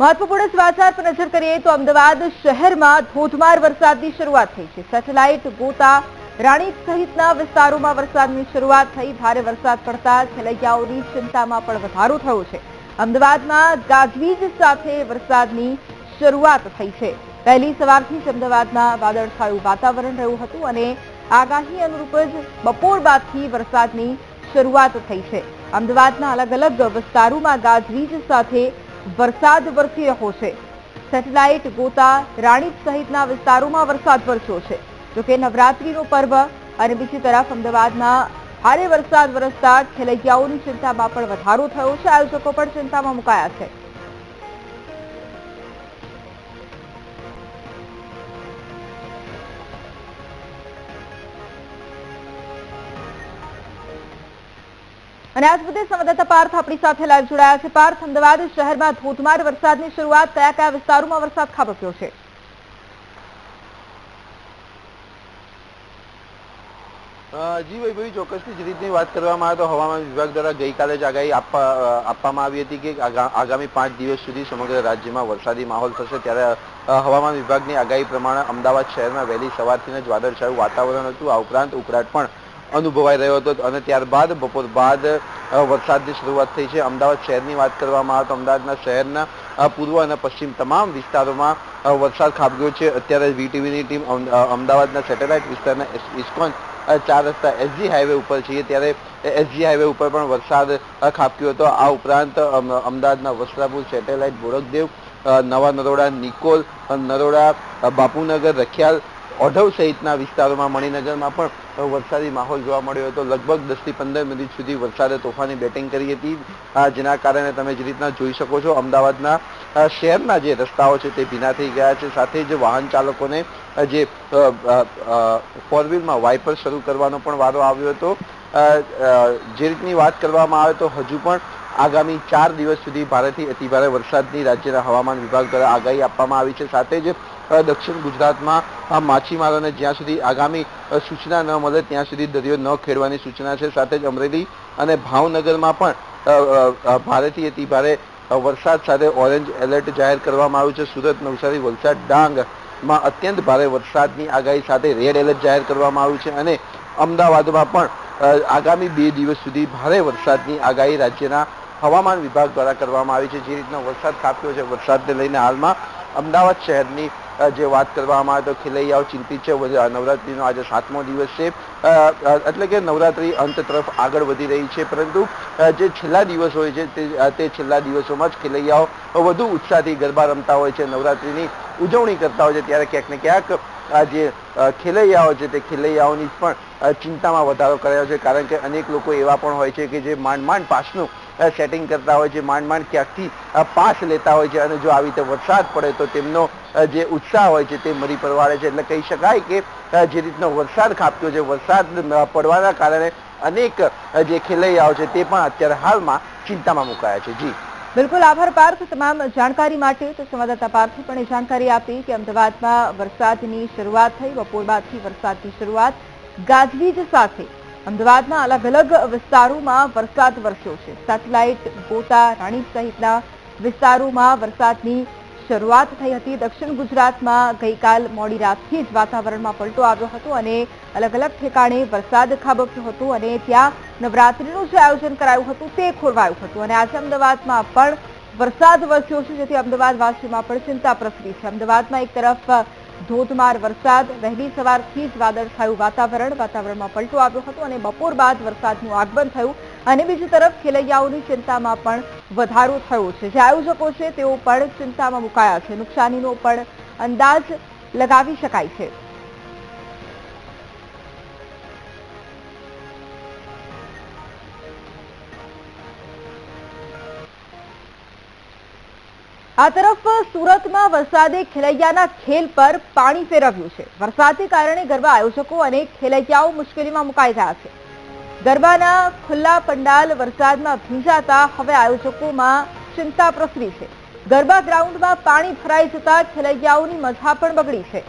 મહત્વપૂર્ણ સમાચાર પર નજર કરીએ તો અમદાવાદ શહેરમાં ધોધમાર વરસાદની શરૂઆત થઈ છે. સેટેલાઇટ ગોતા રાણીપ સહિતના વિસ્તારોમાં વરસાદની શરૂઆત થઈ. ભારે વરસાદ પડતા ખેલૈયાઓની ચિંતામાં પણ વધારો થયો છે. અમદાવાદમાં ગાજવીજ સાથે વરસાદની શરૂઆત થઈ છે. પહેલી સવારથી જ અમદાવાદમાં વાદળછાયું વાતાવરણ રહ્યું હતું અને આગાહી અનુરૂપ જ બપોર બાદથી વરસાદની શરૂઆત થઈ છે. અમદાવાદના અલગ અલગ વિસ્તારોમાં ગાજવીજ સાથે વરસાદ વરસી રહ્યો છે. સેટેલાઇટ ગોતા રાણીપ સહિતના વિસ્તારોમાં વરસાદ વરસ્યો છે. જોકે નવરાત્રીનો પર્વ અને બીજી તરફ અમદાવાદમાં ભારે વરસાદ વરસતા ખેલૈયાઓની ચિંતામાં પણ વધારો થયો છે. આયોજકો પણ ચિંતામાં મુકાયા છે. અને આજ મુદ્દે સંવાદદાતા પાર્થ આપણી સાથે લાઈવ જોડાયા છે. પાર્થ, અમદાવાદ શહેરમાં ધોધમાર વરસાદની શરૂઆત કયા કયા વિસ્તારોમાં વરસાદ ખાબક્યો છે? જી વૈભવી, ચોક્કસથી જ રીતની વાત કરવામાં આવે તો હવામાન વિભાગ દ્વારા ગઈકાલે જ આગાહી આપવામાં આવી હતી કે આગામી પાંચ દિવસ સુધી સમગ્ર રાજ્યમાં વરસાદી માહોલ થશે. ત્યારે હવામાન વિભાગની આગાહી પ્રમાણે અમદાવાદ શહેરમાં વહેલી સવારથી જ વાદળછાયું વાતાવરણ હતું. આ ઉપરાંત ઉકળાટ પણ અનુભવાઈ રહ્યો હતો અને ત્યારબાદ, બપોર બાદ વરસાદની શરૂઆત થઈ છે. અમદાવાદ શહેરની વાત કરવામાં આવે તો અમદાવાદના શહેરના પૂર્વ અને પશ્ચિમ તમામ વિસ્તારોમાં વરસાદ ખાબક્યો છે. અત્યારે વીટીવીની ટીમ અમદાવાદના સેટેલાઇટ વિસ્તારના ઇસ- ઇસ્કોન ચાર રસ્તા એસજી હાઈવે ઉપર છીએ ત્યારે એસજી હાઈવે ઉપર પણ વરસાદ ખાબક્યો હતો. આ ઉપરાંત અમદાવાદના વસ્ત્રાપુર સેટેલાઇટ બોરકદેવ નવા નરોડા, નિકોલ નરોડા બાપુનગર, રખિયાલ ઓઢવ સહિતના વિસ્તારોમાં મણિનગરમાં પણ વરસાદી માહોલ જોવા મળ્યો હતો. લગભગ દસથી પંદર મિનિટ સુધી વરસાદે તોફાની બેટિંગ કરી હતી. જેના કારણે તમે જે રીતના જોઈ શકો છો, અમદાવાદના શહેરના જે રસ્તાઓ છે તે ભીના થઈ ગયા છે. સાથે જ વાહન ચાલકોને જે ફોર વ્હીલમાં વાઇપર શરૂ કરવાનો પણ વારો આવ્યો હતો. જે રીતની વાત કરવામાં આવે તો હજુ પણ આગામી ચાર દિવસ સુધી ભારેથી અતિભારે વરસાદની રાજ્યના હવામાન વિભાગ દ્વારા આગાહી આપવામાં આવી છે. સાથે જ દક્ષિણ ગુજરાતમાં આ માછીમારોને જ્યાં સુધી આગામી સૂચના ન મળે ત્યાં સુધી દરિયો ન ખેડવાની સૂચના છે. સાથે જ અમરેલી અને ભાવનગરમાં પણ ભારેથી અતિ ભારે વરસાદ સાથે ઓરેન્જ એલર્ટ જાહેર કરવામાં આવ્યું છે. સુરત, નવસારી, વલસાડ ડાંગમાં અત્યંત ભારે વરસાદની આગાહી સાથે રેડ એલર્ટ જાહેર કરવામાં આવ્યું છે અને અમદાવાદમાં પણ આગામી બે દિવસ સુધી ભારે વરસાદની આગાહી રાજ્યના હવામાન વિભાગ દ્વારા કરવામાં આવી છે. જે રીતનો વરસાદ ખાબક્યો છે, વરસાદને લઈને હાલમાં અમદાવાદ શહેરની જે વાત કરવામાં આવે તો ખેલૈયાઓ ચિંતિત છે. નવરાત્રિનો આજે સાતમો દિવસ છે. એટલે કે નવરાત્રી અંત તરફ આગળ વધી રહી છે. પરંતુ જે છેલ્લા દિવસ હોય છે, તે છેલ્લા દિવસોમાં જ ખેલૈયાઓ વધુ ઉત્સાહથી ગરબા રમતા હોય છે. નવરાત્રિની ઉજવણી કરતા હોય છે. ત્યારે ક્યાંક ને ક્યાંક આ જે ખેલૈયાઓ છે, તે ખેલૈયાઓની પણ ચિંતામાં વધારો કરાયો છે. કારણ કે અનેક લોકો એવા પણ હોય છે કે જે માંડ માંડ પાસનું સેટિંગ કરતા હોય છે. માંડ માંડ ક્યાંકથી પાસ લેતા હોય છે. અને જો આવી રીતે વરસાદ પડે તો તેમનો જે ઉત્સાહ હોય છે તે મરી પરવાળે છે. એટલે કહી શકાય કે જે રીતનો વરસાદ ખાબક્યો છે, વરસાદ પડવાના કારણે અનેક જે ખેલૈયાઓ છે તે પણ અત્યારે હાલમાં ચિંતામાં મુકાયા છે. જી. બિલકુલ. આભાર, પાર્થ. તમામ જાણકારી માટે તો સંવાદદાતા પાર્થે પણ એ જાણકારી આપી કે અમદાવાદમાં વરસાદની શરૂઆત થઈ બપોર બાદથી વરસાદની શરૂઆત. ગાજવીજ સાથે અમદાવાદના અલગ અલગ વિસ્તારોમાં વરસાદ વરસ્યો છે. સેટેલાઇટ, ગોતા, રાણીપ સહિતના વિસ્તારોમાં વરસાદની શરૂઆત થઈ હતી. દક્ષિણ ગુજરાતમાં ગઈકાલ મોડી રાતથી જ વાતાવરણમાં પલટો આવ્યો હતો અને અલગ અલગ ઠેકાણે વરસાદ ખાબક્યો હતો અને ત્યાં નવરાત્રીનું જે આયોજન કરાયું હતું તે ખોરવાયું હતું. અને આજે અમદાવાદમાં પણ વરસાદ વરસ્યો છે, જેથી અમદાવાદવાસીઓમાં પણ ચિંતા પ્રસરી છે. અમદાવાદમાં એક તરફ ધોધમાર વરસાદ, વહેલી સવારથી જ વાદળછાયું વાતાવરણ, વાતાવરણમાં પલટો આવ્યો હતો અને બપોર બાદ વરસાદનું આગમન થયું. અને બીજી તરફ ખેલૈયાઓની ચિંતામાં પણ વધારો થયો છે. જે આયોજકો છે, તેઓ પણ ચિંતામાં મુકાયા છે. નુકસાનીનો પણ અંદાજ લગાવી શકાય છે. આ તરફ સુરતમાં વરસાદે ખેલૈયાના ખેલ પર પાણી ફેરવ્યું છે. વરસાદને કારણે ગરબા આયોજકો અને ખેલૈયાઓ મુશ્કેલીમાં મુકાઈ ગયા છે. ગરબાના ખુલ્લા પંડાલ વરસાદમાં ભીંજાતા હવે આયોજકોમાં ચિંતા પ્રસરી છે. ગરબા ગ્રાઉન્ડમાં પાણી ભરાઈ જતા ખેલૈયાઓની મજા પણ બગડી છે.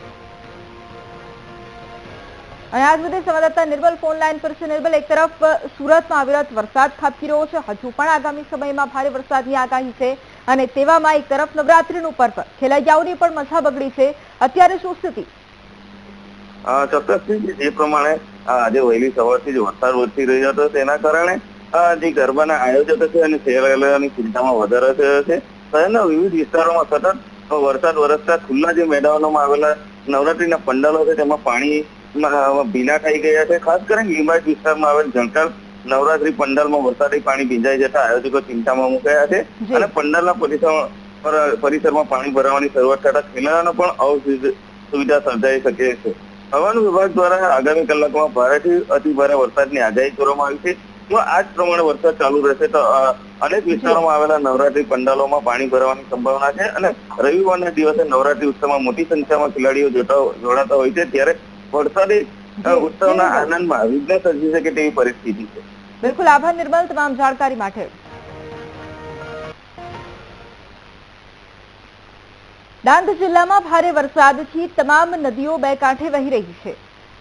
અને આજ મુદ્દે સંવાદદાતા નિર્બલ ફોન લાઈન પર છે. નિર્બલ, એક તરફ સુરતમાં અવિરત વરસાદ ખાબકી રહ્યો છે. હજુ પણ આગામી સમયમાં ભારે વરસાદની આગાહી છે. અને તેવામાં એક તરફ નવરાત્રીનું પર્વ ખેલૈયાઓની પણ મજા બગડી છે. અત્યારે શું સ્થિતિ? ચોક્કસથી જે પ્રમાણે આજે વહેલી સવારથી જ વરસાદ વરસી રહ્યો હતો. તેના કારણે જે ગરબાના આયોજકો છે અને શહેરની ચિંતામાં વધારો થયો છે. શહેરના વિવિધ વિસ્તારોમાં સતત વરસાદ વરસતા ખુલ્લા જે મેદાનોમાં આવેલા નવરાત્રીના પંડાલો છે, તેમાં પાણી ભીના થઈ ગયા છે. ખાસ કરીને લીંબાયત વિસ્તારમાં આવેલ ઝંકાર નવરાત્રી પંડાલમાં વરસાદી પાણી ભીંજાઈ જતા આયોજકો ચિંતામાં મુકાયા છે. અને પંડાલના પરિસર પરિસરમાં પાણી ભરાવાની શરૂઆત થતા ખેલાડાનો પણ અસુવિધા સર્જાઈ શકે છે. હવામાન વિભાગ દ્વારા આગામી કલાકમાં ભારેથી અતિ ભારે વરસાદની આગાહી કરવામાં આવી છે. જો આ જ પ્રમાણે વરસાદ ચાલુ રહેશે તો અનેક વિસ્તારોમાં આવેલા નવરાત્રી પંડાલોમાં પાણી ભરવાની સંભાવના છે. અને રવિવારના દિવસે નવરાત્રી ઉત્સવમાં મોટી સંખ્યામાં ખેલાડીઓ જોડાતા હોય છે. ત્યારે વરસાદી ઉત્સવના આનંદમાં વિઘ્ન સર્જી શકે તેવી પરિસ્થિતિ છે. બિલકુલ આભાર નિર્મલ તમામ જાણકારી માટે. ડાંગ જિલ્લામાં ભારે વરસાદથી તમામ નદીઓ બે કાંઠે વહી રહી છે.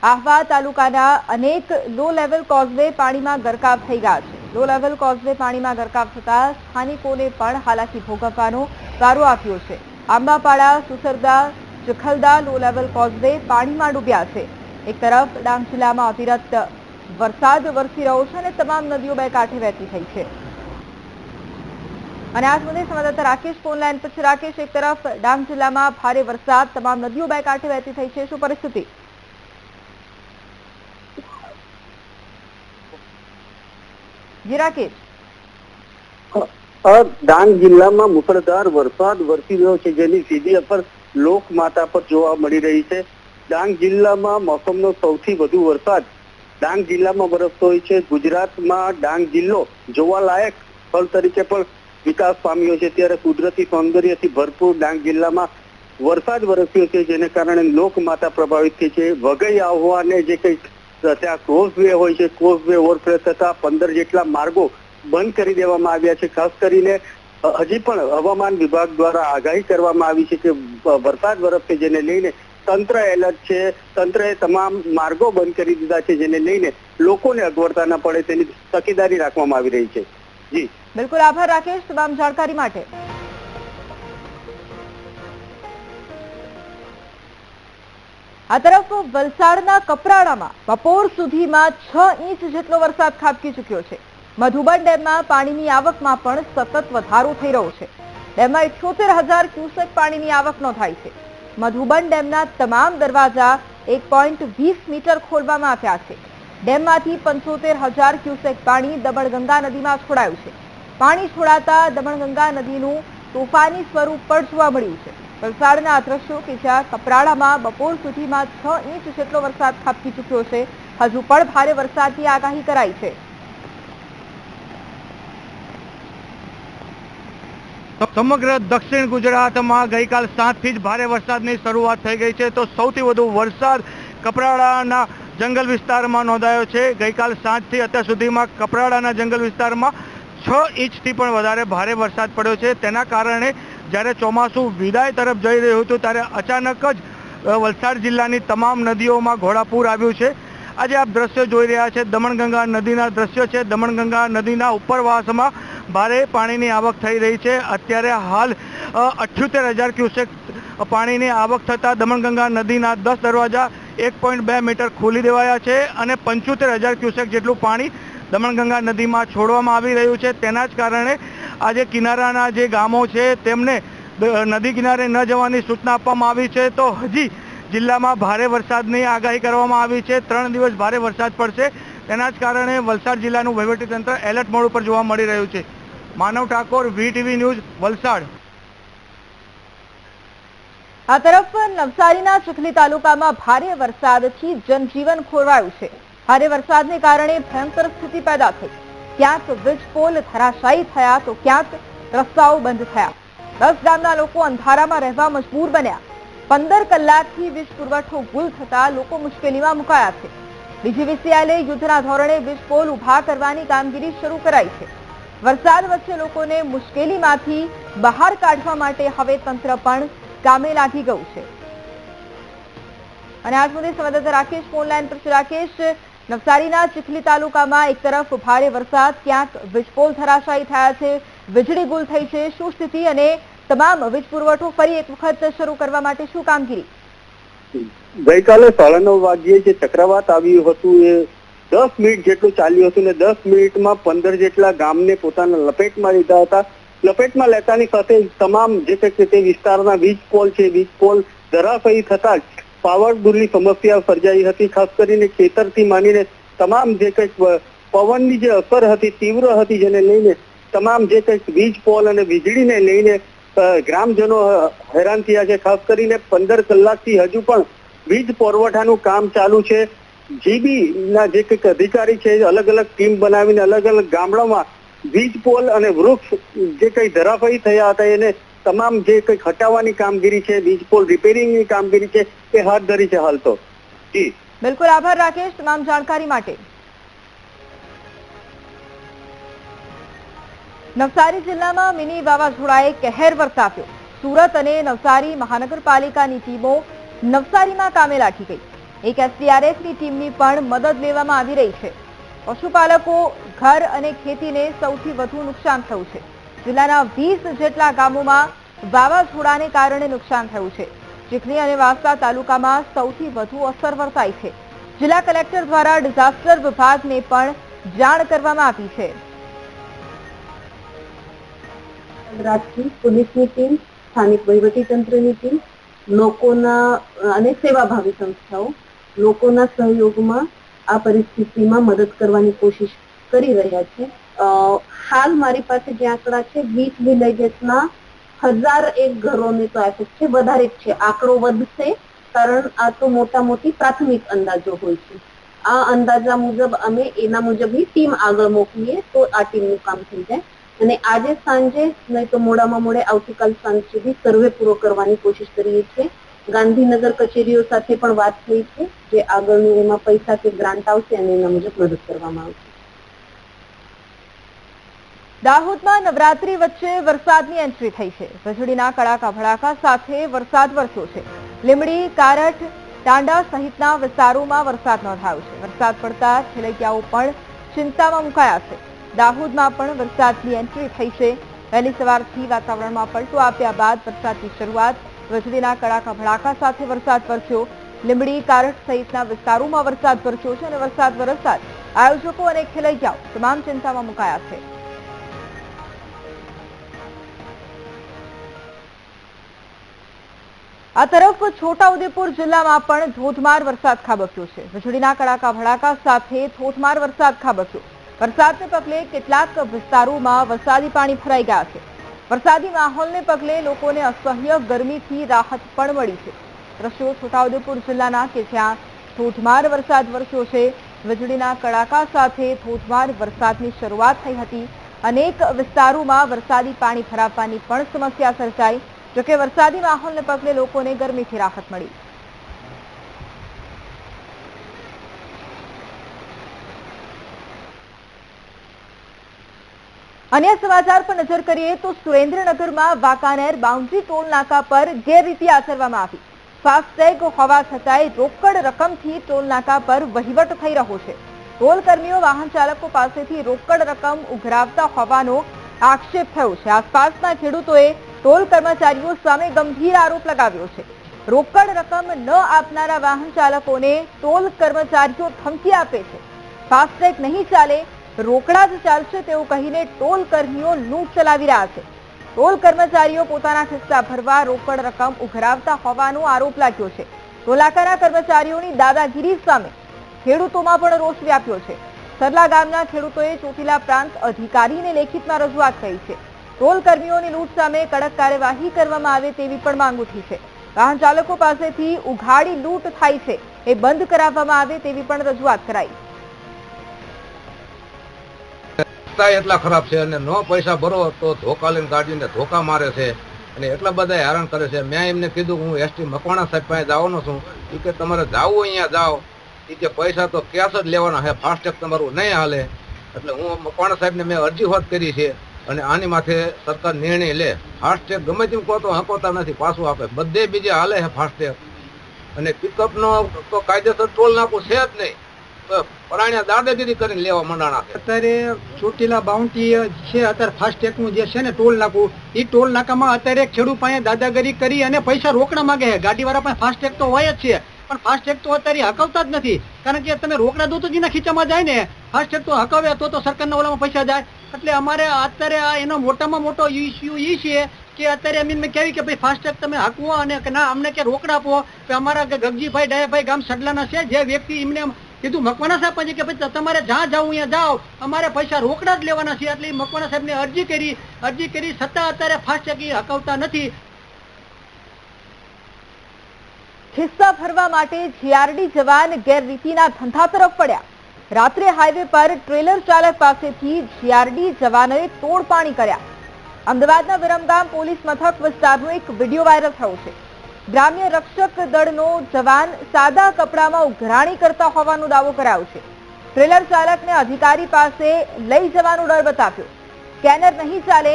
આહવા તાલુકાના અનેક લો લેવલ કોઝવે પાણીમાં ગરકાવ થઈ ગયા છે. લો લેવલ કોઝવે પાણીમાં ગરકાવ થતા સ્થાનિકોને પણ હાલાકી ભોગવવાનો વારો આપ્યો છે. Ambapada Susarda Chakhalda low level causeway પાણીમાં ડૂબ્યા છે. એક તરફ ડાંગ જિલ્લામાં અવિરત વરસાદ વરસી રહ્યો છે અને તમામ નદીઓ બે કાંઠે વહેતી થઈ છે. અને આજ મુદ્દે સંવાદદાતા રાકેશ ફોનલાઈન પર છે. રાકેશ, એક તરફ ડાંગ જિલ્લામાં ભારે વરસાદ, તમામ નદીઓ બે કાંઠે વહેતી થઈ છે. શું પરિસ્થિતિ? ડાંગ જિલ્લામાં મુસળધાર વરસાદ વરસી રહ્યો છે, જેની સીધી અસર લોકમાતા પર જોવા મળી રહી છે. ડાંગ જિલ્લામાં મોસમનો સૌથી વધુ વરસાદ ડાંગ જિલ્લામાં વરસતો હોય છે. ગુજરાતમાં ડાંગ જિલ્લો જોવાલાયક સ્થળ તરીકે પણ વિકાસ પામ્યો છે. ત્યારે કુદરતી સૌંદર્યથી ભરપૂર ડાંગ જિલ્લામાં વરસાદ વરસ્યો છે, જેને કારણે લોકમાતા પ્રભાવિત થઈ છે. વગઈ આવવાને જે કંઈક ત્યાં ક્રોઝવે હોય છે ક્રોઝવે ઓવરફ્લો થતા પંદર જેટલા માર્ગો બંધ કરી દેવામાં આવ્યા છે. ખાસ કરીને હજી પણ હવામાન વિભાગ દ્વારા આગાહી કરવામાં આવી છે કે વરસાદ વરસશે જેને લઈને તંત્ર એલર્ટ છે. તંત્રએ તમામ માર્ગો બંધ કરી દીધા છે જેને લઈને લોકોને અગવડતા ન પડે તેની તકેદારી રાખવામાં આવી રહી છે. જી. બિલકુલ આભાર રાકેશ, તમામ જાણકારી માટે. આ તરફ વલસાડના કપરાડામાં બપોર સુધીમાં છ ઇંચ જેટલો વરસાદ ખાબકી ચૂક્યો છે. મધુબન ડેમમાં પાણીની આવકમાં પણ સતત વધારો થઈ રહ્યો છે. ડેમમાં ઇઠ્યોતેર હજાર ક્યુસેક પાણીની આવક નોંધાઈ છે. મધુબન ડેમના તમામ દરવાજા એક પોઈન્ટ વીસ મીટર ખોલવામાં આવ્યા છે. ડેમમાંથી પંચોતેર હજાર ક્યુસેક પાણી દમણગંગા નદીમાં છોડાયું છે. પાણી છોડાતા દમણગંગા નદીનું તોફાની સ્વરૂપ પણ જોવા મળ્યું છે. વલસાડના આ દ્રશ્યો કે જ્યાં કપરાડામાં બપોર સુધીમાં છ ઇંચ જેટલો વરસાદ ખાબકી ચૂક્યો છે, હજુ પણ ભારે વરસાદની આગાહી કરાઈ છે. સમગ્ર દક્ષિણ ગુજરાતમાં ગઈકાલ સાતથી જ ભારે વરસાદની શરૂઆત થઈ ગઈ છે. તો સૌથી વધુ વરસાદ કપરાડાના જંગલ વિસ્તારમાં નોંધાયો છે. ગઈકાલ સાંજથી અત્યાર સુધીમાં કપરાડાના જંગલ વિસ્તારમાં છ ઇંચથી પણ વધારે ભારે વરસાદ પડ્યો છે. તેના કારણે જ્યારે ચોમાસું વિદાય તરફ જઈ રહ્યું હતું, ત્યારે અચાનક જ વલસાડ જિલ્લાની તમામ નદીઓમાં ઘોડાપૂર આવ્યું છે. આજે આપ દ્રશ્યો જોઈ રહ્યા છે. દમણગંગા નદીના દ્રશ્યો છે. દમણગંગા નદીના ઉપરવાસમાં ભારે પાણીની આવક થઈ રહી છે. અત્યારે હાલ અઠ્યોતેર હજાર ક્યુસેક પાણીની આવક થતાં દમણગંગા નદીના દસ દરવાજા એક પોઈન્ટ બે મીટર ખોલી દેવાયા છે અને પંચોતેર હજાર ક્યુસેક જેટલું પાણી દમણગંગા નદીમાં છોડવામાં આવી રહ્યું છે. તેના જ કારણે આજે કિનારાના જે ગામો છે, તેમને નદી કિનારે ન જવાની સૂચના આપવામાં આવી છે. તો હજી જિલ્લામાં ભારે વરસાદની આગાહી કરવામાં આવી છે. ત્રણ દિવસ ભારે વરસાદ પડશે. તેના જ કારણે વલસાડ જિલ્લાનું વહીવટીતંત્ર એલર્ટ મોડ ઉપર જોવા મળી રહ્યું છે. Manav Thakor, VTV news, Valsad. આ તરફ નવસારીના ચીખલી તાલુકામાં ભારે વરસાદથી જનજીવન ખોરવાયું છે. ભારે વરસાદને કારણે ભયંકર સ્થિતિ પેદા થઈ. ક્યાંક વીજ પોલ ધરાશાયી થયા તો ક્યાંક રસ્તાઓ બંધ થયા. દસ ગામના લોકો અંધારામાં રહેવા મજબૂર બન્યા. પંદર કલાકથી વીજ પુરવઠો ગુલ થતા લોકો મુશ્કેલીમાં મુકાયા છે. ડીજીવીસીએલે યુદ્ધના ધોરણે વીજ પોલ ઊભા કરવાની કામગીરી શરૂ કરાઈ છે. વરસાદ વચ્ચે લોકોને મુશ્કેલીમાંથી બહાર કાઢવા માટે હવે તંત્ર પણ કામે લાગી ગયું છે. અને આજ મુદ્દે સંવાદદાતા રાકેશ ફોનલાઈન પર છે. રાકેશ, નવસારીના ચીખલી તાલુકામાં એક તરફ ભારે વરસાદ, ક્યાંક વીજપોલ ધરાશાયી થયા છે, વીજળી ગુલ થઈ છે. શું સ્થિતિ અને તમામ વીજ પુરવઠો ફરી એક વખત શરૂ કરવા માટે શું કામગીરી? ગઈકાલે સાડા નવ વાગ્યે જે ચક્રવાત આવ્યું હતું એ દસ મિનિટ જેટલું ચાલ્યું હતું ને દસ મિનિટમાં પંદર જેટલા ગામને પોતાના લપેટમાં લીધા હતા. લપેટમાં લેતાની સાથે તમામ જે છે તે વિસ્તારના વીજ પોલ છે, વીજ પોલ ધરાશયી થતા જ પાવર દૂરની સમસ્યા સર્જાઈ હતી. ખાસ કરીને ખેતરથી માંડીને તમામ જે કંઈક પવનની જે અસર હતી, તીવ્ર હતી જેને લઈને તમામ જે કંઈક વીજ પોલ અને વીજળીને લઈને ગ્રામજનો હેરાન થયા છે. ખાસ કરીને પંદર કલાકથી હજુ પણ વીજ પુરવઠાનું કામ ચાલુ છે. જીબી ના જે કંઈક અધિકારી છે અલગ અલગ ટીમ બનાવીને અલગ અલગ ગામડામાં વીજ પોલ અને વૃક્ષ જે કંઈ ધરાશાયી થયા હતા, એને તમામ જે કંઈક હટાવવાની કામગીરી છે, વીજ પોલ રિપેરિંગની કામગીરી છે, એ હાથ ધરી છે હાલ તો. બિલકુલ આભાર, રાકેશ. તમામ જાણકારી માટે. નવસારી જિલ્લામાં મિની વાવાઝોડાએ કહેર વરસાવ્યો. સુરત અને નવસારી મહાનગરપાલિકાની ટીમો નવસારીમાં કામે લાગી ગઈ. એક એસડીઆરએફની ટીમની પણ મદદ લેવામાં આવી રહી છે. પશુપાલકો, ઘર અને ખેતીને સૌથી વધુ નુકસાન થયું છે. જિલ્લાના વીસ જેટલા ગામોમાં વાવાઝોડાને કારણે નુકસાન થયું છે. ચીખલી અને વાંસદા તાલુકામાં સૌથી વધુ અસર વર્તાઈ છે. જિલ્લા કલેક્ટર દ્વારા ડિઝાસ્ટર વિભાગને પણ જાણ કરવામાં આવી છે. રાજથી પોલીસની ટીમ, સ્થાનિક વહીવટીતંત્રની ટીમ, લોકોના અને સેવાભાવી સંસ્થાઓ લોકોના સહયોગમાં આ પરિસ્થિતિમાં મદદ કરવાની કોશિશ કરી રહ્યા છે. હાલ મારી પાસે જે આંકડા છે, વીસ વિલેજીસના હજાર એક ઘરોને તો એફેક્ટ છે, વધારે જ છે. આંકડો વધશે કારણ આ તો મોટા મોટી પ્રાથમિક અંદાજો હોય છે. આ અંદાજા મુજબ અમે એના મુજબની ટીમ આગળ મોકલીએ તો આ ટીમનું કામ થઈ જાય. અને આજે સાંજે, નહીં તો મોડામાં મોડે આવતીકાલ સાંજ સુધી સર્વે પૂરો કરવાની કોશિશ કરીએ છીએ. ગાંધીનગર કચેરીઓ સાથે પણ વાત થઈ છે, જે આગળનું એમાં પૈસા કે ગ્રાન્ટ આવશે અને એના મુજબ મદદ કરવામાં આવશે. દાહોદમાં નવરાત્રી વચ્ચે વરસાદની એન્ટ્રી થઈ છે. વીજળીના કડાકા ભડાકા સાથે વરસાદ વરસ્યો છે. લીમડી, કારઠ, ટાંડા સહિતના વિસ્તારોમાં વરસાદ નોંધાયો છે. વરસાદ પડતા ખેલૈયાઓ પણ ચિંતામાં મુકાયા છે. દાહોદમાં પણ વરસાદની એન્ટ્રી થઈ છે. વહેલી સવારથી વાતાવરણમાં પલટો આપ્યા બાદ વરસાદની શરૂઆત વીજળીના કડાકા ભડાકા સાથે વરસાદ વરસ્યો. લીંબડી કારઠ સહિતના વિસ્તારોમાં વરસાદ વરસ્યો છે અને વરસાદ વરસતા આયોજકો અને ખેલૈયાઓ તમામ ચિંતામાં મુકાયા છે. આ તરફ છોટાઉદેપુર જિલ્લામાં પણ ધોધમાર વરસાદ ખાબક્યો છે. વીજળીના કડાકા ભડાકા સાથે ધોધમાર વરસાદ ખાબક્યો. વરસાદને પગલે કેટલાક વિસ્તારોમાં વરસાદી પાણી ભરાઈ ગયા છે. વરસાદી માહોલને પગલે લોકોને અસહ્ય ગરમીથી રાહત પણ મળી છે. દ્રશ્યો છોટાઉદેપુર જિલ્લાના કે જ્યાં ધોધમાર વરસાદ વરસ્યો છે, વીજળીના કડાકા સાથે ધોધમાર વરસાદની શરૂઆત થઈ હતી. અનેક વિસ્તારોમાં વરસાદી પાણી ભરાવવાની પણ સમસ્યા સર્જાઈ, જોકે વરસાદી માહોલને પગલે લોકોને ગરમીથી રાહત મળી. અન્ય સમાચાર પર નજર કરીએ તો સુરેન્દ્રનગરમાં વાંકાનેર બાઉન્ડ્રી ટોલ નાકા પર ગેરરીતિ આચરવામાં આવી. ફાસ્ટેગ હોવા છતાંય રોકડ રકમથી ટોલ નાકા પર વહીવટ થઈ રહ્યો છે. ટોલ કર્મીઓ વાહન ચાલકો પાસેથી રોકડ રકમ ઉઘરાવતા હોવાનો આક્ષેપ થયો છે. આસપાસના ખેડૂતોએ ટોલ કર્મચારીઓ સામે ગંભીર આરોપ લગાવ્યો છે. રોકડ રકમ ન આપનારા વાહન ચાલકોને ટોલ કર્મચારીઓ ધમકી આપે છે. ફાસ્ટેગ નહીં ચાલે રોકડા જ ચાલશે તેવું કહીને ટોલ કર્મીઓ લૂંટ ચલાવી રહ્યા છે. ટોલ કર્મચારીઓ પોતાના ખિસ્સા ભરવા રોકડ રકમ ઉઘરાવતા હોવાનો આરોપ લાગ્યો છે. ટોલાકાના કર્મચારીઓની દાદાગીરી સામે ખેડૂતોમાં પણ રોષ વ્યાપ્યો છે. સરલા ગામના ખેડૂતોએ ચોટીલા પ્રાંત અધિકારીને લેખિતમાં રજૂઆત કરી છે. ટોલ કર્મીઓની લૂંટ સામે કડક કાર્યવાહી કરવામાં આવે તેવી પણ માંગ ઉઠી છે. વાહન ચાલકો પાસેથી ઉઘાડી લૂંટ થાય છે. એ બંધ કરાવવામાં આવે તેવી પણ રજૂઆત કરાઈ. રસ્તા એટલા ખરાબ છે અને ન પૈસા ભરો તો ધોકા લઈને ગાડીને ધોકા મારે છે. અને એટલા બધા હેરાન કરે છે. મેં એમને કીધું હું એસટી મકવાણા સાહેબ પાસે જવાનો છું. એ કે તમારે જાવું અહીંયા જાઓ. એ કે પૈસા તો કેશ જ લેવાના છે. ફાસ્ટેગ તમારું નહીં હાલે. એટલે હું મકવાણા સાહેબને મેં અરજી હોત કરી છે. અને આની માથે સરકાર નિર્ણય લે. ફાસ્ટેગ ગમે તેમ કહો તો હકોતા નથી, પાછું આપે. બધે બીજે હાલે છે ફાસ્ટેગ અને પિકઅપનો તો કાયદેસર ટોલ નાખું છે જ નહીં. પરાણ્યા દાદાગીરી કરીને લેવા મંડાણા અત્યારે ચોટીલા બાઉન્ટી છે, અત્યારે ફાસ્ટેગનું જે છે ને ટોલ નાકું એ ટોલ નાકામાં અત્યારે ખેડૂત પાસે દાદાગીરી કરી અને પૈસા રોકડા માંગે છે. ગાડીવાળા પાસે ફાસ્ટેગ તો હોય જ છે, પણ ફાસ્ટેગ તો અત્યારે હકવતા જ નથી. કારણ કે તમે રોકડા દો તો જેના ખીચામાં જાય ને. ફાસ્ટેગ તો હકાવે, તો તો સરકારના ઓલામાં પૈસા જાય. એટલે અમારે અત્યારે આ એનો મોટામાં મોટો ઇસ્યુ એ છે કે અત્યારે અમીન મેં કહેવી કે ભાઈ ફાસ્ટેગ તમે હાંકવો અને ના અમને કે રોકડા આપો. કે અમારા ગગજીભાઈ, ડાયાભાઈ ગામ સડલાના છે, જે વ્યક્તિ એમને કીધું મકવાના સાહેબ કે ભાઈ તમારે જ્યાં જાવ, અહીંયા જાઓ. અમારે પૈસા રોકડા જ લેવાના છે, એટલે મકવાના સાહેબને અરજી કરી અરજી કરી છતાં અત્યારે ફાસ્ટ ઈ હકાવતા નથી. ખિસ્સા ભરવા માટે જીઆરડી જવાન ગેરરીતિના ધંધા તરફ પડ્યા રાત્રે હાઈવે પર ટ્રેલર ચાલક પાસેથી જીઆરડી જવાનોએ તોડપાણી કર્યા. અમદાવાદના વિરમગામ પોલીસ મથક વિસ્તારનો એક વીડિયો વાયરલ થયો છે. ગ્રામ્ય રક્ષક દળનો જવાન સાદા કપડામાં ઉઘરાણી કરતા હોવાનો દાવો કરાયો છે. ટ્રેલર ચાલકને અધિકારી પાસે લઈ જવાનો ડર બતાવ્યો. સ્કેનર નહીં ચાલે,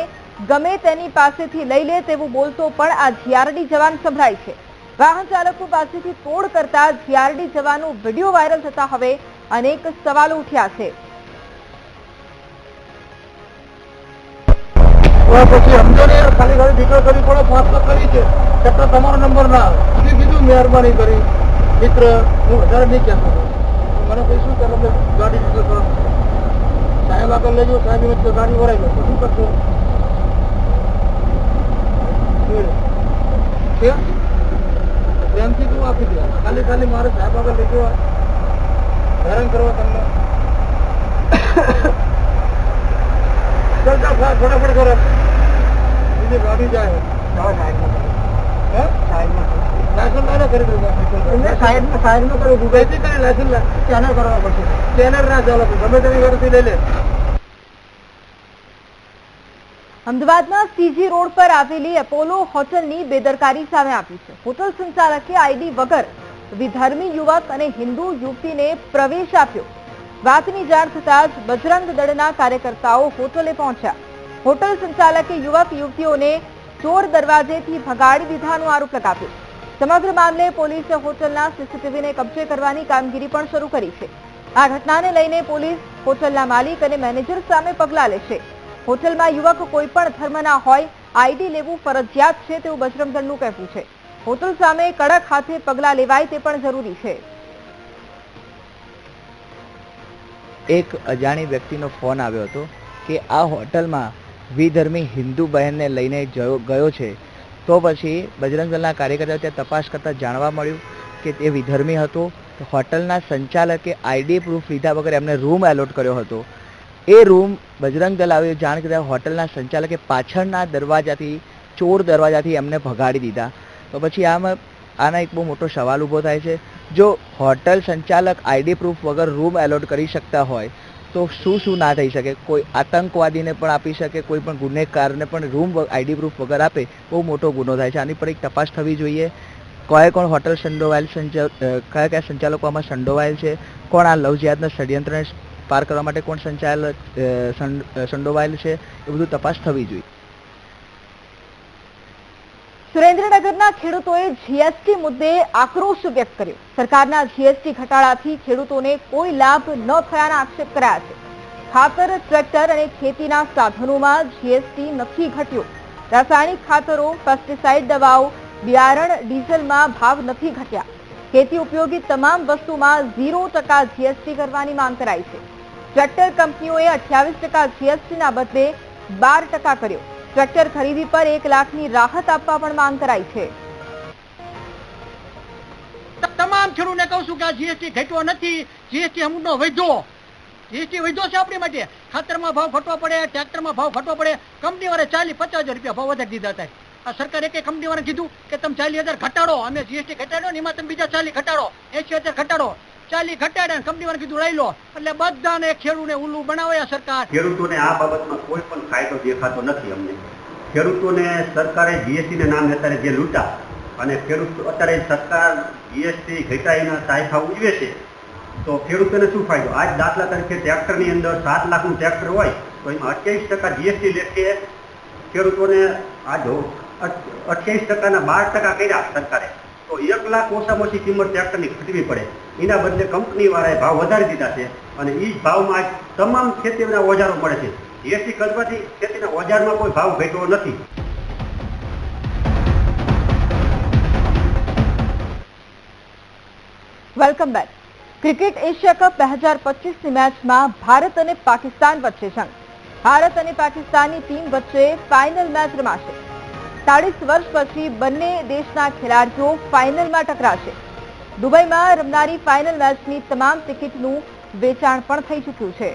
ગમે તેની પાસેથી લઈ લે તેવું બોલતો પણ આ જીઆરડી જવાન સંભળાય છે. વાહન ચાલકો પાસેથી તોડ કરતા જીઆરડી જવાનો વીડિયો વાયરલ થતા હવે અનેક સવાલો ઉઠ્યા છે. પછી સમજો ને, ખાલી ખાલી દીકરો કરી પડે તો કરી છે. છતાં તમારો નંબર ના એટલે કીધું, મહેરબાની કરી. મિત્ર, હું વધારે નહીં કહેતો મને કઈ શું તમે ગાડી ડીઝલ કરો સાહેબ આગળ લેજો સાહેબ એમ ગાડી લો. તો શું કરશો? પ્રેમથી તું આપી દે. ખાલી ખાલી મારે સાહેબ આગળ લઈ જવા. હેરાન કરવા તમને. ચાલ ચાલ ફટાફટ કરો બીજી ગાડી જાય. હે? લાયસન્સ ના કરી દઉં સાઈડ સાઈડનું કરું ગૂગલથી કરી લાયસન્સ સ્કેનર કરવા પડશે? સ્કેનર ના ચાલે ગમે તેની ઘરેથી લઈ લે. અમદાવાદના સીજી રોડ પર આવેલી એપોલો હોટલની બેદરકારી સામે આવી છે. હોટલ સંચાલકે આઈડી વગર વિધર્મી યુવક અને હિન્દુ યુવતીને પ્રવેશ આપ્યો. વાતની જાણ થતાં જ બજરંગ દળના કાર્યકર્તાઓ હોટલે પહોંચ્યા. હોટલ સંચાલકે યુવક યુવતીઓને ચોર દરવાજેથી ભગાડી દીધાનો આરોપ લગાવ્યો. સમગ્ર મામલે પોલીસે હોટલના સીસીટીવીને કબજે કરવાની કામગીરી પણ શરૂ કરી છે. આ ઘટનાને લઈને પોલીસ હોટલના માલિક અને મેનેજર સામે પગલાં લેશે. હોટલમાં યુવક કોઈ પણ ધર્મના હોય, આઈડી લેવું ફરજિયાત છે તેવું બજરંગ દળનું કહેવું છે. હોટલ સામે કડક હાથે પગલાં લેવાય તે પણ જરૂરી છે. એક અજાણી વ્યક્તિનો ફોન આવ્યો હતો કે આ હોટલમાં વિધર્મી હિન્દુ બહેનને લઈને ગયો છે. તો પછી બજરંગ દળના કાર્યકર્તાઓ ત્યાં તપાસ કરતાં જાણવા મળ્યું કે તે વિધર્મી હતો. હોટલના સંચાલકે આઈડી પ્રૂફ લીધા વગર એમને રૂમ એલોટ કર્યો હતો. એ રૂમ બજરંગ દળ આવ્યો જાણ કરતા હોટલના સંચાલકે પાછળના દરવાજાથી, ચોર દરવાજાથી એમને ભગાડી દીધા. તો પછી આમાં, આના એક બહુ મોટો સવાલ ઊભો થાય છે. જો હોટલ સંચાલક આઈડી પ્રૂફ વગર રૂમ એલોટ કરી શકતા હોય તો શું શું ના થઈ શકે? કોઈ આતંકવાદીને પણ આપી શકે કોઈ પણ ગુનેગારને પણ રૂમ આઈડી પ્રૂફ વગર આપે બહુ મોટો ગુનો થાય છે. આની પર એક તપાસ થવી જોઈએ. કયા કોણ હોટલ સંડોવાયેલ કયા કયા સંચાલકો આમાં સંડોવાયેલ છે? કોણ આ લવ જિહાદના ષડયંત્રને પાર કરવા માટે કોણ સંચાલ અ, સંડ- અ, સંડોવાયેલ છે? એ બધું તપાસ થવી જોઈએ. સુરેન્દ્રનગરના ખેડૂતોએ જીએસટી મુદ્દે આક્રોશ વ્યક્ત કર્યો. સરકારના જીએસટી ઘટાડાથી ખેડૂતોને કોઈ લાભ ન થયાના આક્ષેપ કર્યા છે. ખાતર, ટ્રેક્ટર અને ખેતીના સાધનોમાં જીએસટી નથી ઘટ્યો. રાસાયણિક ખાતરો પેસ્ટિસાઇડ દવાઓ, બિયારણ, ડીઝલમાં ભાવ નથી ઘટ્યા. ખેતી ઉપયોગી તમામ વસ્તુમાં ઝીરો ટકા જીએસટી કરવાની માંગ કરાઈ છે. ટ્રેક્ટર કંપનીઓએ અઠ્યાવીસ ટકા જીએસટીના બદલે બાર ટકા કર્યો. ટ્રેક્ટર ખરીદી પર એક લાખની રાહત આપવા પણ માંગ કરાઈ છે. તમામ ખેડૂતને કહું છું કે આ જીએસટી ઘટ્યો નથી. જીએસટી અમુકનો વધ્યો. જીએસટી વધ્યો છે આપણી માટે. ખાતરમાં ભાવ ઘટવો પડે, ટ્રેક્ટરમાં ભાવ ઘટવો પડે. કંપની વાળે ચાલીસ પચાસ હજાર રૂપિયા ભાવ વધારી દીધા હતા. આ સરકારે એક કંપની વાળા કીધું કે તમે ચાલીસ હજાર ઘટાડો. અમે જીએસટી ઘટાડો ને એમાં તમે બીજા ચાલીસ ઘટાડો. એસી હજાર ઘટાડો. ચાલીસ ઘટાડે કંપની વાળા કીધું લઈ લો. એટલે બધાને ખેડૂતને ઉલ્લું બનાવ્યા સરકાર. ખેડૂતોને આ બાબતમાં કોઈ પણ ફાયદો દેખાતો નથી અમને. ખેડૂતોને સરકારે જીએસટીના નામે અત્યારે જે લૂંટા અને ખેડૂત અત્યારે સરકાર જીએસટી ઘટાડીના સાયફા ઉજવે છે, તો ખેડૂતોને શું ફાયદો? આજ દાખલા તરીકે ટ્રેક્ટરની અંદર સાત લાખનું ટ્રેક્ટર હોય, તો એમાં અઠ્યાવીસ ટકા જીએસટી લેખે ખેડૂતોને આ જો અઠ્યાવીસ ટકાના બાર ટકા કર્યા સરકારે, તો એક લાખ ઓછામાં ઓછી કિંમત ટ્રેક્ટરની ઘટવી પડે. એના બદલે કંપનીવાળાએ ભાવ વધારી દીધા છે અને એ ભાવમાં તમામ ખેતીના ઓજારો મળે છે. જીએસટી કરવાથી ખેતીના ઓજારમાં કોઈ ભાવ ઘટ્યો નથી. Welcome back. Cricket Asia Cup બે હજાર પચીસની મેચમાં ભારત અને પાકિસ્તાન વચ્ચે જંગ. ભારત અને પાકિસ્તાનની ટીમ વચ્ચે ફાઇનલ મેચ રમાશે. ચાળીસ વર્ષ પછી બંને દેશના ખેલાડીઓ ફાઇનલમાં ટકરાશે. દુબઈમાં રમનારી ફાઇનલ મેચની તમામ ટિકિટનું વેચાણ પણ થઈ ચૂક્યું છે.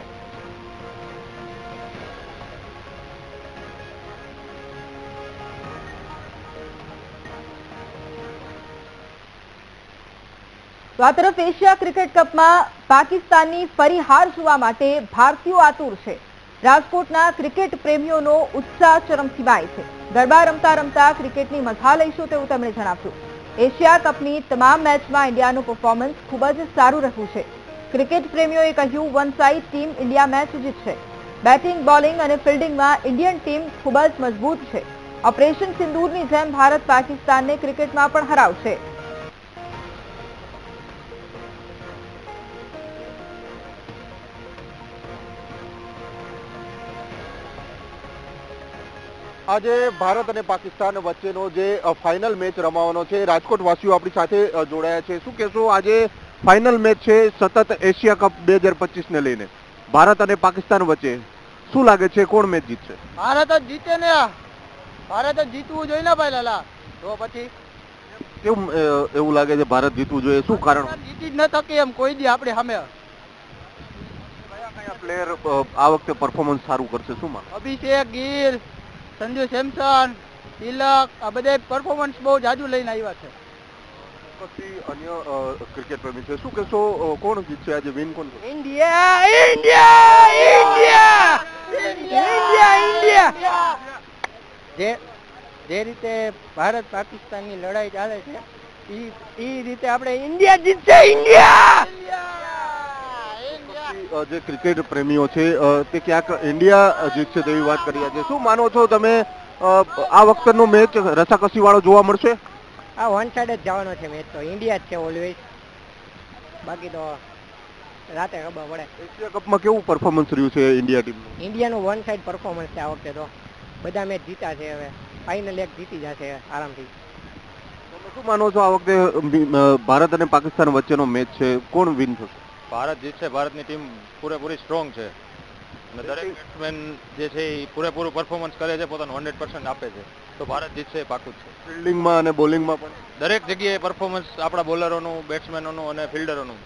તો આ તરફ એશિયા ક્રિકેટ કપમાં પાકિસ્તાનની ફરી હાર જોવા માટે ભારતીયો આતુર છે. રાજકોટના ક્રિકેટ પ્રેમીઓનો ઉત્સાહ ચરમસીમાય છે. ગરબા રમતા રમતા ક્રિકેટની મજા લઈશું તેવું તેમણે જણાવ્યું. એશિયા કપની તમામ મેચમાં ઇન્ડિયાનું પરફોર્મન્સ ખૂબ જ સારું રહ્યું છે. ક્રિકેટ પ્રેમીઓએ કહ્યું one side team India match જીતશે. બેટિંગ બોલિંગ અને ફિલ્ડિંગમાં ઇન્ડિયન ટીમ ખૂબ જ મજબૂત છે. ઓપરેશન સિંદૂરની જેમ ભારત પાકિસ્તાનને ક્રિકેટમાં પણ હરાવશે. આજે ભારત અને પાકિસ્તાન વચ્ચેનો જે ફાઇનલ મેચ રમાવાનો છે રાજકોટ વાસીઓ આપણી સાથે જોડાયા છે. શું કહેશો આજે ફાઇનલ મેચ છે સતત એશિયા કપ બે હજાર પચીસને લઈને? ભારત અને પાકિસ્તાન વચ્ચે શું લાગે છે? કોણ મેચ જીતશે? ભારત જ જીતે ને ભારત જ જીતવું જોઈએ ને ભાઈ લાલા. તો પછી કેવું એવું લાગે છે ભારત જીતવું જોઈએ? શું કારણ? જીતી જ ન થકી એમ કોઈ દી આપણે સામે. કયા કયા પ્લેયર આ વખતે પરફોર્મન્સ સારું કરશે? શું અભિષેક ગીર સંજુ સેમસન તિલક આ બધા પરફોર્મન્સ બહુ જાજુ લઈને આવ્યા છે. પછી અન્ય ક્રિકેટ પ્રેમી છે. શું કહેશો કોણ જીતશે આજે? વિન કોણ India India India India India જે જે રીતે ભારત પાકિસ્તાનની લડાઈ ચાલે છે એ ઈ રીતે આપણે ઇન્ડિયા જીતશે ઇન્ડિયા. જે ક્રિકેટ પ્રેમીઓ છે તે ક્યાંક ઇન્ડિયા જીતશે તેવી વાત કરી છે શું માનો છો તમે આ વખતનો મેચ રસાકસી વાળો જોવા મળશે? આ વન સાઈડ જ જવાનો છે મેચ તો. ઇન્ડિયા જ છે ઓલવેઝ બાકી તો રાતે ખબર પડે. એશિયા કપમાં કેવું પરફોર્મન્સ રહ્યું છે ઇન્ડિયા ટીમનું ઇન્ડિયાનું વન સાઈડ પરફોર્મન્સ છે આ વખતે તો. બધા મેચ જીતા છે હવે. ફાઇનલ એક જીતી જશે આરામથી. તમે શું માનો છો આ વખતે ભારત અને પાકિસ્તાન વચ્ચેનો મેચ છે? કોણ વિન થશે? ભારત જીતશે ભારતની ટીમ પૂરેપૂરી સ્ટ્રોંગ છે. અને દરેક બેટ્સમેન જે છે એ પૂરેપૂરું પરફોર્મન્સ કરે છે પોતાનું હંડ્રેડ પર્સન્ટ આપે છે. તો ભારત જીતશે એ પાકું જ છે. ફિલ્ડિંગમાં અને બોલિંગમાં પણ? દરેક જગ્યાએ પરફોર્મન્સ આપણા બોલરોનું બેટ્સમેનોનું અને ફિલ્ડરોનું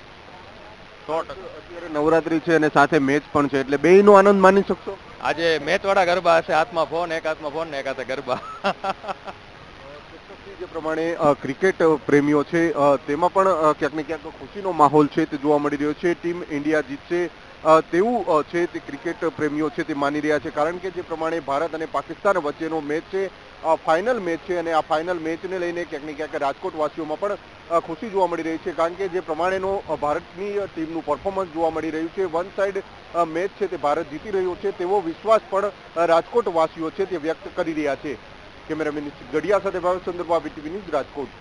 અત્યારે નવરાત્રી છે અને સાથે મેચ પણ છે એટલે બેયનો આનંદ માની શકશો? આજે મેચવાળા ગરબા હશે હાથમાં ફોન એક હાથમાં ફોન ને એક હાથે ગરબા. જે પ્રમાણે ક્રિકેટ પ્રેમીઓ છે તેમાં પણ ક્યાંક ને ક્યાંક ખુશીનો માહોલ છે તે જોવા મળી રહ્યો છે. ટીમ ઇન્ડિયા જીતશે. તેવું છે તે ક્રિકેટ પ્રેમીઓ છે તે માની રહ્યા છે. કારણ કે જે પ્રમાણે ભારત અને પાકિસ્તાન વચ્ચેનો મેચ છે ફાઇનલ મેચ છે અને આ ફાઇનલ મેચને લઈને ક્યાંક ને ક્યાંક રાજકોટવાસીઓમાં પણ ખુશી જોવા મળી રહી છે. કારણ કે જે પ્રમાણેનો ભારતની ટીમનું પરફોર્મન્સ જોવા મળી રહ્યું છે. વન સાઇડ મેચ છે તે ભારત જીતી રહ્યો છે તેવો વિશ્વાસ પણ રાજકોટવાસીઓ છે તે વ્યક્ત કરી રહ્યા છે. કેમેરામેન ગઢિયા સાથે Bhaveshchandra VTV news Rajkot.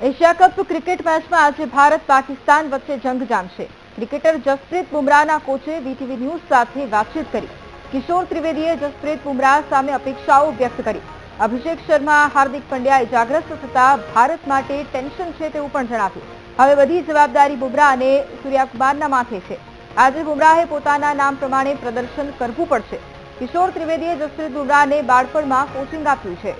Asia Cup cricket મેચમાં આજે ભારત પાકિસ્તાન વચ્ચે જંગ જામશે. ક્રિકેટર જસપ્રીત બુમરાહના કોચે વીટીવી ન્યૂઝ સાથે વાતચીત કરી. કિશોર ત્રિવેદીએ જસપ્રીત બુમરાહ સામે અપેક્ષાઓ વ્યક્ત કરી. અભિષેક શર્મા, હાર્દિક પંડ્યા ઇજાગ્રસ્ત થતા ભારત માટે ટેન્શન છે તેવું પણ જણાવ્યું. હવે બધી જવાબદારી બુમરાહ અને સૂર્યાકુમારના માથે છે. આજે બુમરાહે પોતાના નામ પ્રમાણે પ્રદર્શન કરવું પડશે. કિશોર ત્રિવેદીએ જસપ્રીત બુમરાહને બાળપણમાં કોચિંગ આપ્યું છે.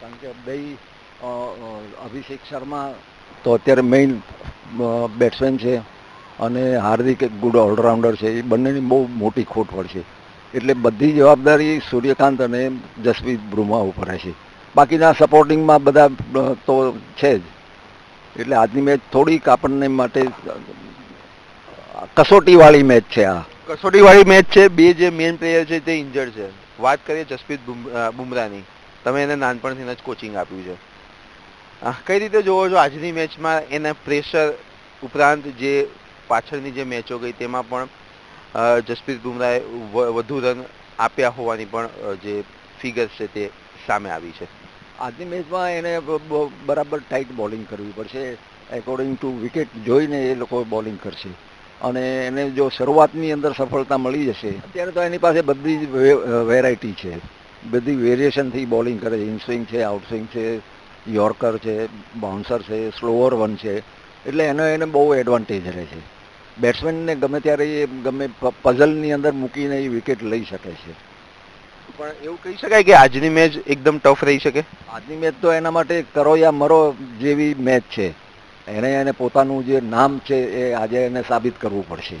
કારણ કે બે અભિષેક શર્મા તો અત્યારે મેઇન બેટ્સમેન છે અને હાર્દિક ગુડ ઓલરાઉન્ડર છે. એ બંનેની બહુ મોટી ખોટ પડશે એટલે બધી જવાબદારી સૂર્યકાંત અને જસપ્રીત બુમરાહ ઉપર હશે બાકીના સપોર્ટિંગમાં બધા તો છે જ. એટલે આજની મેચ થોડીક આપણને માટે કસોટીવાળી મેચ છે આ. કસોટી વાળી મેચ છે, બે જે મેઇન પ્લેયર છે તે ઇન્જર્ડ છે. વાત કરીએ જસપ્રીત બુમ- બુમરાહની. તમે એને નાનપણથી જ કોચિંગ આપ્યું છે. કઈ રીતે જોવો છો આજની મેચમાં એના પ્રેશર ઉપરાંત જે પાછળની જે મેચો ગઈ તેમાં પણ જસપ્રીત બુમરાએ વધુ રન આપ્યા હોવાની પણ જે ફિગર્સ છે તે સામે આવી છે. આજની મેચમાં એને બરાબર ટાઈટ બોલિંગ કરવી પડશે. એકોર્ડિંગ ટુ વિકેટ જોઈને એ લોકો બોલિંગ કરશે. અને એને જો શરૂઆતની અંદર સફળતા મળી જશે, અત્યારે તો એની પાસે બધી જ વેરાયટી છે. બધી વેરિએશનથી બોલિંગ કરે છે. ઇનસ્વિંગ છે આઉટસ્વિંગ છે યોર્કર છે બાઉન્સર છે સ્લોઅર વન છે. એટલે એનો, એને બહુ એડવાન્ટેજ રહે છે. બેટ્સમેનને ગમે ત્યારે એ ગમે પઝલની અંદર મૂકીને એ વિકેટ લઈ શકે છે. પણ એવું કહી શકાય કે આજની મેચ એકદમ ટફ રહી શકે? આજની મેચ તો એના માટે કરો યા મરો જેવી મેચ છે. એને એને પોતાનું જે નામ છે એ આજે એને સાબિત કરવું પડશે.